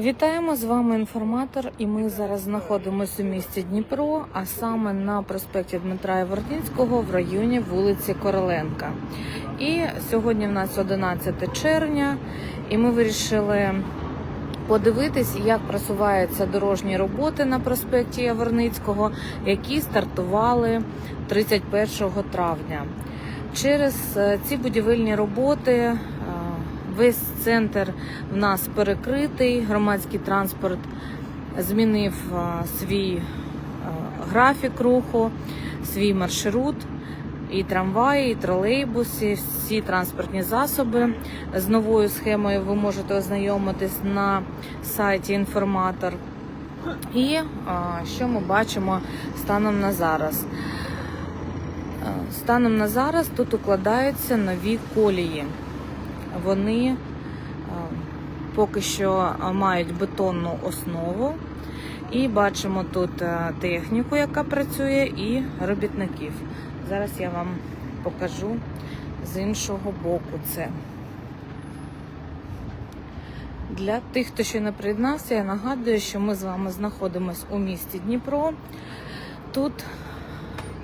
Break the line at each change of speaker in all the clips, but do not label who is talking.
Вітаємо з вами інформатор, і ми зараз знаходимося у місті Дніпро, а саме на проспекті Дмитра Яворницького в районі вулиці Короленка. І сьогодні в нас 11 червня, і ми вирішили подивитись, як просуваються дорожні роботи на проспекті Яворницького, які стартували 31 травня. Через е, ці будівельні роботи весь центр в нас перекритий. Громадський транспорт змінив свій графік руху, свій маршрут. І трамваї, і тролейбуси, всі транспортні засоби з новою схемою ви можете ознайомитись на сайті інформатор. І що ми бачимо станом на зараз? Е, Станом на зараз тут укладаються нові колії. Вони е, поки що е, мають бетонну основу. І бачимо тут е, техніку, яка працює, і робітників. Зараз я вам покажу з іншого боку це. Для тих, хто ще не приєднався, я нагадую, що ми з вами знаходимося у місті Дніпро. Тут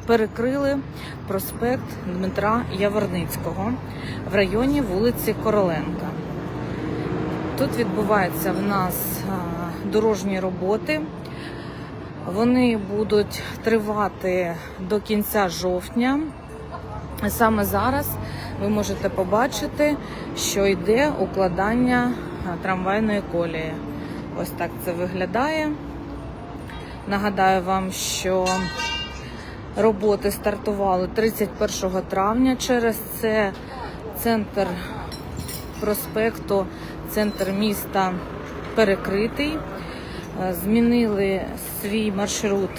перекрили проспект Дмитра Яворницького в районі вулиці Короленка. Тут відбуваються в нас дорожні роботи. Вони будуть тривати до кінця жовтня. Саме зараз ви можете побачити, що йде укладання трамвайної колії. Ось так це виглядає. Нагадаю вам, що роботи стартували 31 травня. Через це центр проспекту, центр міста перекритий. Е, Змінили свій маршрут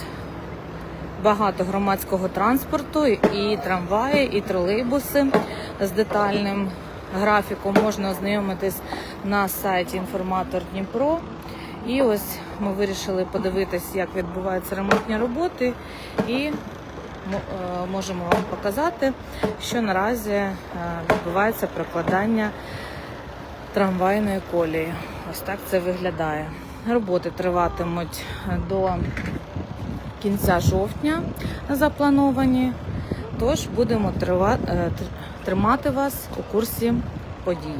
багато громадського транспорту, і трамваї, і тролейбуси з детальним графіком можна ознайомитись на сайті Інформатор Дніпро. І ось ми вирішили подивитись, як відбуваються ремонтні роботи, і можемо вам показати, що наразі е, відбувається прокладання трамвайної колії. Ось так це виглядає. Роботи триватимуть до кінця жовтня заплановані. Тож будемо е, тримати вас у курсі подій.